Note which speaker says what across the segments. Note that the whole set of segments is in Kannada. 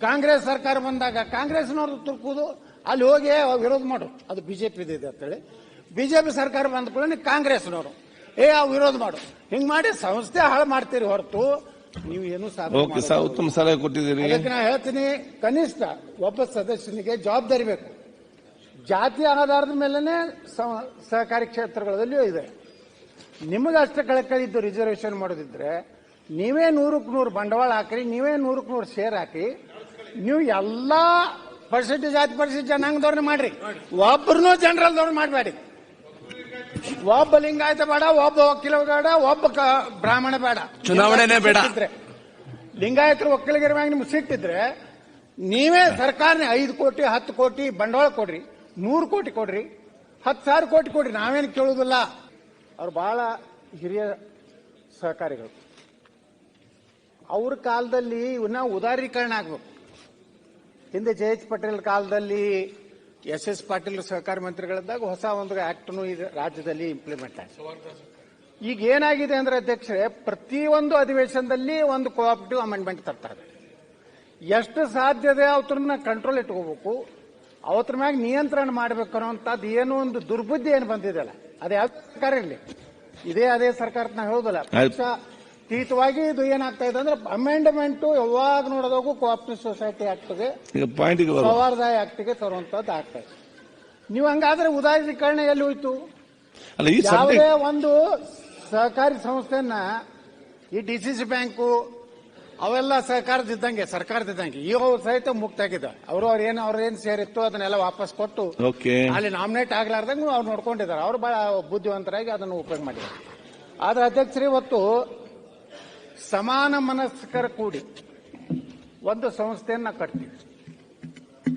Speaker 1: ಕಾಂಗ್ರೆಸ್ ಸರ್ಕಾರ ಬಂದಾಗ ಕಾಂಗ್ರೆಸ್ನವ್ರು ತುರ್ಕುದು ಅಲ್ಲಿ ಹೋಗಿ ವಿರೋಧ ಮಾಡು. ಅದು ಬಿಜೆಪಿ ಇದೆ ಅಂತೇಳಿ. ಬಿಜೆಪಿ ಸರ್ಕಾರ ಬಂದ ಕೂಡ ಕಾಂಗ್ರೆಸ್ನವರು. ಏ ಆ ವಿರೋಧ ಮಾಡು. ಹಿಂಗ್ ಮಾಡಿ ಸಂಸ್ಥೆ ಹಾಳು ಮಾಡ್ತೀರಿ ಹೊರತು ನೀವು ಏನು.
Speaker 2: ಉತ್ತಮ ಸಲಹೆ ಕೊಟ್ಟಿದ್ದೀರಿ.
Speaker 1: ಅದಕ್ಕೆ ನಾ ಹೇಳ್ತೀನಿ ಕನಿಷ್ಠ ಒಬ್ಬ ಸದಸ್ಯನಿಗೆ ಜವಾಬ್ದಾರಿ ಬೇಕು. ಜಾತಿ ಆಧಾರದ ಮೇಲೆನೆ ಸ- ಸಹಕಾರಿ ಕ್ಷೇತ್ರಗಳಲ್ಲಿ ಇದೆ. ನಿಮಗೆ ಕಳಕಳಿ ಕಳಕಳಿದ್ದು ರಿಸರ್ವೇಶನ್ ಮಾಡೋದಿದ್ರೆ ನೀವೇ ನೂರಕ್ಕೆ ನೂರು ಬಂಡವಾಳ ಹಾಕ್ರಿ ನೀವೇ ನೂರಕ್ಕೆ ನೂರು ಶೇರ್ ಹಾಕಿ ನೀವು ಎಲ್ಲಾ ಪರಿಸ್ಥಿತಿ ಜಾತಿ ಪರಿಶಿಷ್ಟ ಜನಾಂಗದವ್ರನ್ನ ಮಾಡ್ರಿ. ಒಬ್ಬರನ್ನೂ ಜನರಲ್ದವ್ರು ಮಾಡಬೇಡಿ ಒಬ್ಬ ಲಿಂಗಾಯತ ಬೇಡ ಒಬ್ಬ ವಕೀಲ ಬೇಡ ಒಬ್ಬ ಬ್ರಾಹ್ಮಣ ಬೇಡ.
Speaker 3: ಚುನಾವಣೆನೇ ಬೇಡ.
Speaker 1: ಲಿಂಗಾಯತರು ಒಕ್ಕಲಿಗರ ಮ್ಯಾಗ ನಿಮ್ಗೆ ಸಿಟ್ಟಿದ್ರೆ ನೀವೇ ಸರ್ಕಾರನೇ ಐದು ಕೋಟಿ ಹತ್ತು ಕೋಟಿ ಬಂಡವಾಳ ಕೊಡ್ರಿ ನೂರು ಕೋಟಿ ಕೊಡ್ರಿ ಹತ್ತು ಸಾವಿರ ಕೋಟಿ ಕೊಡ್ರಿ ನಾವೇನು ಕೇಳುವುದಿಲ್ಲ. ಅವ್ರು ಬಹಳ ಹಿರಿಯ ಸಹಕಾರಿಗಳು. ಅವ್ರ ಕಾಲದಲ್ಲಿ ಇವನ್ನ ಉದಾರೀಕರಣ ಆಗ್ಬೇಕು. ಹಿಂದೆ ಜೆ ಎಚ್ ಪಟೇಲ್ ಕಾಲದಲ್ಲಿ ಎಸ್ ಎಸ್ ಪಾಟೀಲ್ ಸಹಕಾರ ಮಂತ್ರಿಗಳಿದ್ದಾಗ ಹೊಸ ಒಂದು ಆಕ್ಟ್ನು ಇದು ರಾಜ್ಯದಲ್ಲಿ ಇಂಪ್ಲಿಮೆಂಟ್ ಆಗಿದೆ ಈಗ ಏನಾಗಿದೆ ಅಂದ್ರೆ ಅಧ್ಯಕ್ಷರೇ ಪ್ರತಿಯೊಂದು ಅಧಿವೇಶನದಲ್ಲಿ ಒಂದು ಕೋಆಪರೇಟಿವ್ ಅಮೆಂಡ್ಮೆಂಟ್ ತರ್ತಾರೆ. ಎಷ್ಟು ಸಾಧ್ಯತೆ ಇದೆ ಅವತ್ರನ್ನ ಕಂಟ್ರೋಲ್ ಇಟ್ಕೋಬೇಕು ಅವತ್ರ ಮ್ಯಾಗ ನಿಯಂತ್ರಣ ಮಾಡ್ಬೇಕು ಅನ್ನೋಂಥದ್ದು ಏನೋ ಒಂದು ದುರ್ಬುದ್ಧಿ ಏನು ಬಂದಿದೆಯಲ್ಲ ಅದೇ ಯಾವ ಸರ್ಕಾರ ಇರಲಿ? ಇದೇ ಅದೇ ಸರ್ಕಾರ ನಾವು ಹೇಳೋದಲ್ಲ.
Speaker 2: ಆಯ್ತು.
Speaker 1: ತೀತವಾಗಿ ಇದು ಏನಾಗ್ತಾ ಇದೆ ಅಂದ್ರೆ ಅಮೆಂಡ್ಮೆಂಟ್ ಯಾವಾಗ ನೋಡೋದಾಗೂ ಕೋಆಪರೇಟಿವ್ ಸೊಸೈಟಿ ಆಗ್ತದೆ
Speaker 2: ಈಗ ಪಾಯಿಂಟ್ಗೆ ಬರುವ
Speaker 1: ಪವಾರದಾಯ ಆಕ್ಟಿಗೆ ತರುವಂತದ್ದು ಆಗ್ತಾ ಇದೆ. ನೀವು ಹಂಗಾದ್ರೆ ಉದಾರೀಕರಣ ಎಲ್ಲಿ ಹೋಯ್ತು?
Speaker 2: ಅಲ್ಲ ಈ
Speaker 1: ಯಾವುದೇ
Speaker 2: ಸಬ್ಜೆಕ್ಟ್
Speaker 1: ಒಂದು ಸಹಕಾರಿ ಸಂಸ್ಥೆಯನ್ನ ಈ ಡಿಸಿಸಿ ಬ್ಯಾಂಕು ಅವೆಲ್ಲ ಸರ್ಕಾರದಿದ್ದಂಗೆ ಸರ್ಕಾರದಿದ್ದಂಗೆ ಈಗ ಅವ್ರು ಸಹಿತ ಆಗಿದೆ ಅವರು ಅವ್ರ ಏನು ಅವ್ರ ಏನ್ ಸೇರಿತ್ತು ಅದನ್ನೆಲ್ಲ ವಾಪಸ್ ಕೊಟ್ಟು
Speaker 2: ಓಕೆ.
Speaker 1: ಅಲ್ಲಿ ನಾಮಿನೇಟ್ ಆಗ್ಲಾರ್ದಂಗ ಅವ್ರು ನೋಡ್ಕೊಂಡಿದ್ದಾರೆ. ಅವ್ರು ಬಹಳ ಬುದ್ಧಿವಂತರಾಗಿ ಅದನ್ನು ಉಪಯೋಗ ಮಾಡಿದ್ದಾರೆ. ಆದ್ರೆ ಅಧ್ಯಕ್ಷರು ಇವತ್ತು ಸಮಾನ ಮನಸ್ಕರ ಕೂಡಿ ಒಂದು ಸಂಸ್ಥೆಯನ್ನು ಕಟ್ತೀವಿ.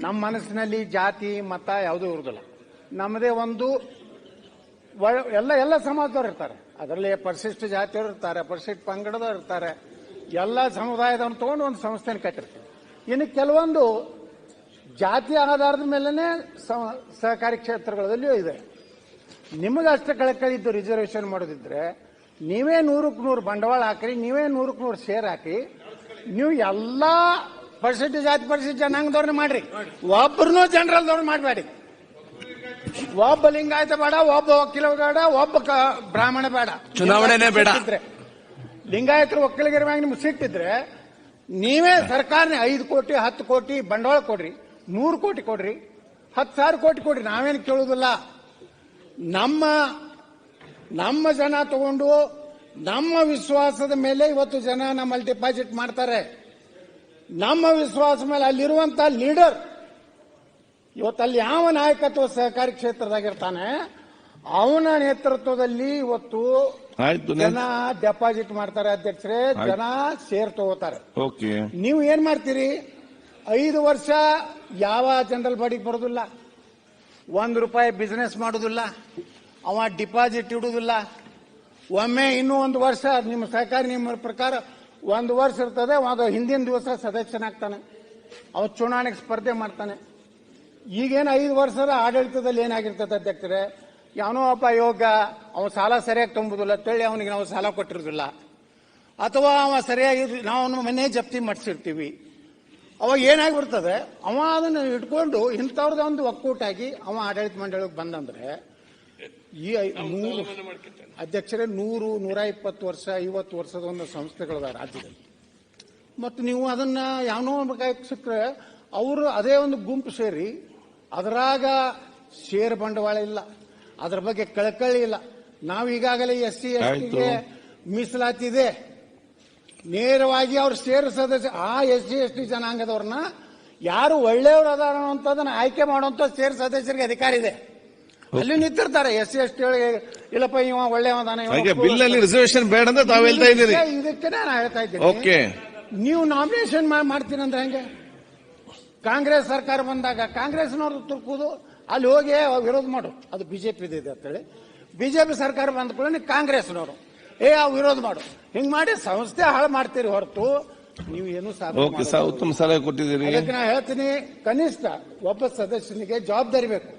Speaker 1: ನಮ್ಮ ಮನಸ್ಸಿನಲ್ಲಿ ಜಾತಿ, ಮತ ಯಾವುದೂ ಇರುವುದಿಲ್ಲ ನಮ್ಮದೇ ಒಂದು ಎಲ್ಲ ಎಲ್ಲ ಸಮಾಜದವ್ರು ಇರ್ತಾರೆ. ಅದರಲ್ಲಿ ಪರಿಶಿಷ್ಟ ಜಾತಿಯವರು ಇರ್ತಾರೆ, ಪರಿಶಿಷ್ಟ ಪಂಗಡದವ್ರು ಇರ್ತಾರೆ. ಎಲ್ಲ ಸಮುದಾಯದವ್ರನ್ನ ತಗೊಂಡು ಒಂದು ಸಂಸ್ಥೆನ ಕಟ್ಟಿರ್ತೀವಿ. ಇನ್ನು ಕೆಲವೊಂದು ಜಾತಿ ಆಧಾರದ ಮೇಲೇ ಸಹಕಾರಿ ಕ್ಷೇತ್ರಗಳಲ್ಲಿಯೂ ಇದೆ. ನಿಮಗೆ ಅಷ್ಟೇ ರಿಸರ್ವೇಷನ್ ಮಾಡೋದಿದ್ರೆ ನೀವೇ ನೂರಕ್ಕೆ ನೂರು ಬಂಡವಾಳ ಹಾಕ್ರಿ ನೀವೇ ನೂರಕ್ಕೆ ನೂರು ಶೇರ್ ಹಾಕಿ ನೀವು ಎಲ್ಲ ಪರ್ಸೆಂಟೇಜ್ ಜಾತಿ ಪರ್ಸೆಂಟ್ ಜನಾಂಗದವ್ರನ್ನ ಮಾಡ್ರಿ. ಒಬ್ಬರನ್ನೂ ಜನರಲ್ದವ್ರು ಮಾಡಬೇಡಿ ಒಬ್ಬ ಲಿಂಗಾಯತ ಬೇಡ ಒಬ್ಬ ವಕೀಲ ಬೇಡ ಒಬ್ಬ ಬ್ರಾಹ್ಮಣ ಬೇಡ.
Speaker 3: ಚುನಾವಣೆನೇ ಬೇಡ.
Speaker 1: ಲಿಂಗಾಯತರು ಒಕ್ಕಲಿಗರ ಮ್ಯಾಗ ನಿಮ್ಗೆ ಸಿಟ್ಟಿದ್ರೆ ನೀವೇ ಸರ್ಕಾರನೇ ಐದು ಕೋಟಿ ಹತ್ತು ಕೋಟಿ ಬಂಡವಾಳ ಕೊಡ್ರಿ ನೂರು ಕೋಟಿ ಕೊಡ್ರಿ ಹತ್ತು ಸಾವಿರ ಕೋಟಿ ಕೊಡ್ರಿ ನಾವೇನು ಕೇಳುವುದಿಲ್ಲ ನಮ್ಮ ನಮ್ಮ ಜನ ತಗೊಂಡು ನಮ್ಮ ವಿಶ್ವಾಸದ ಮೇಲೆ ಇವತ್ತು ಜನ ನಮ್ಮಲ್ಲಿ ಡಿಪಾಸಿಟ್ ಮಾಡ್ತಾರೆ. ನಮ್ಮ ವಿಶ್ವಾಸ ಮೇಲೆ ಅಲ್ಲಿರುವಂತ ಲೀಡರ್ ಇವತ್ತು ಅಲ್ಲಿ ಯಾವ ನಾಯಕತ್ವ ಸಹಕಾರಿ ಕ್ಷೇತ್ರದಾಗಿರ್ತಾನೆ ಅವನ ನೇತೃತ್ವದಲ್ಲಿ ಇವತ್ತು ಜನ ಡೆಪಾಸಿಟ್ ಮಾಡ್ತಾರೆ ಅಧ್ಯಕ್ಷರೇ ಜನ ಶೇರ್ ತಗೋತಾರೆ. ನೀವು ಏನ್ ಮಾಡ್ತೀರಿ? ಐದು ವರ್ಷ ಯಾವ ಜನರಲ್ ಬಾಡಿಗೆ ಬರೋದಿಲ್ಲ. ಒಂದು ರೂಪಾಯಿ ಬಿಸ್ನೆಸ್ ಮಾಡೋದಿಲ್ಲ. ಅವ ಡಿಪಾಸಿಟ್ ಇಡುವುದಿಲ್ಲ ಒಮ್ಮೆ ಇನ್ನೂ ಒಂದು ವರ್ಷ ನಿಮ್ಮ ಸಹಕಾರಿ ನಿಮ್ಮ ಪ್ರಕಾರ ಒಂದು ವರ್ಷ ಇರ್ತದೆ ಅದು ಹಿಂದಿನ ದಿವಸ ಸದಸ್ಯನಾಗ್ತಾನೆ. ಅವ ಚುನಾವಣೆಗೆ ಸ್ಪರ್ಧೆ ಮಾಡ್ತಾನೆ. ಈಗೇನು ಐದು ವರ್ಷದ ಆಡಳಿತದಲ್ಲಿ ಏನಾಗಿರ್ತದೆ ಅಧ್ಯಕ್ಷರೇ, ಯಾವನೋ ಒಬ್ಬ ಯೋಗ ಅವನು ಸಾಲ ಸರಿಯಾಗಿ ತುಂಬುದಿಲ್ಲ, ತಳ್ಳಿ ಅವನಿಗೆ ನಾವು ಸಾಲ ಕೊಟ್ಟಿರೋದಿಲ್ಲ. ಅಥವಾ ಅವ ಸರಿಯಾಗಿ ನಾವು ಮನೆ ಜಪ್ತಿ ಮಾಡಿಸಿರ್ತೀವಿ. ಅವಾಗ ಏನಾಗ್ಬಿಡ್ತದೆ, ಅವ ಅದನ್ನು ಇಟ್ಕೊಂಡು ಇಂಥವ್ರದ್ದು ಒಂದು ಒಕ್ಕೂಟಾಗಿ ಅವ ಆಡಳಿತ ಮಂಡಳಿಗೆ ಬಂದಂದ್ರೆ ಈ ಐ- ನೂರು ಅಧ್ಯಕ್ಷರೇ ನೂರು ನೂರ ಇಪ್ಪತ್ತು ವರ್ಷ ಐವತ್ತು ವರ್ಷದ ಒಂದು ಸಂಸ್ಥೆಗಳದ ರಾಜ್ಯದಲ್ಲಿ. ಮತ್ತು ನೀವು ಅದನ್ನ ಯಾವನೋ ಒಬ್ಬ ಸಿಕ್ಕರೆ ಅವರು ಅದೇ ಒಂದು ಗುಂಪು ಸೇರಿ ಅದರಾಗ ಷೇರ್ ಬಂಡವಾಳ ಇಲ್ಲ. ಅದರ ಬಗ್ಗೆ ಕಳಕಳಿ ಇಲ್ಲ. ನಾವು ಈಗಾಗಲೇ ಎಸ್ ಸಿ ಎಸ್ ಟಿಗೆ ಮೀಸಲಾತಿ ಇದೆ. ನೇರವಾಗಿ ಅವ್ರ ಶೇರ್ ಸದಸ್ಯ ಆ ಎಸ್ ಸಿ ಎಸ್ ಟಿ ಜನಾಂಗದವ್ರನ್ನ ಯಾರು ಒಳ್ಳೆಯವರು ಅದಾರ ಅಂತದನ್ನ ಆಯ್ಕೆ ಮಾಡುವಂತ ಶೇರ್ ಸದಸ್ಯರಿಗೆ ಅಧಿಕಾರ ಇದೆ. ಅಲ್ಲಿ ನಿಂತಿರ್ತಾರೆ. ಎಸ್ ಸಿ ಎಸ್ ಟಿ ಇಲ್ಲಪ್ಪ ಇವ ಒಳ್ಳೆಯವದಾನ ಇವ
Speaker 2: ಹಾಗೆ ಬಿಲ್ ಅಲ್ಲಿ ರಿಸರ್ವೇಶನ್ ಬೇಡ ಅಂತ ತಾವ್ ಹೇಳ್ತಾ ಇದ್ದೀರಿ.
Speaker 1: ಇದಕ್ಕೆ ನಾನು ಹೇಳ್ತಾ ಇದ್ದೀನಿ.
Speaker 2: ಓಕೆ
Speaker 1: ನೀವು ನಾಮಿನೇಷನ್ ಮಾಡ್ತೀನಿ ಅಂದ್ರೆ ಹೆಂಗೆ? ಕಾಂಗ್ರೆಸ್ ಸರ್ಕಾರ ಬಂದಾಗ ಕಾಂಗ್ರೆಸ್ನವ್ರು ತುರ್ಕುದು ಅಲ್ಲಿ ಹೋಗಿ ವಿರೋಧ ಮಾಡು. ಅದು ಬಿಜೆಪಿ ಇದೆ ಅಂತೇಳಿ. ಬಿಜೆಪಿ ಸರ್ಕಾರ ಬಂದ ಕೂಡ ಕೂಡಲೇ ಕಾಂಗ್ರೆಸ್ನವರು. ಏ ಆ ವಿರೋಧ ಮಾಡು. ಹಿಂಗ್ ಮಾಡಿ ಸಂಸ್ಥೆ ಹಾಳು ಮಾಡ್ತೀರಿ ಹೊರತು ನೀವು ಏನು ಸಾಧನೆ
Speaker 2: ಓಕೆ. ಉತ್ತಮ ಸಲಹೆ ಕೊಟ್ಟಿದ್ದೀರಿ.
Speaker 1: ಅದಕ್ಕೆ ನಾ ಹೇಳ್ತೀನಿ ಕನಿಷ್ಠ ಒಬ್ಬ ಸದಸ್ಯನಿಗೆ ಜವಾಬ್ದಾರಿ ಬೇಕು.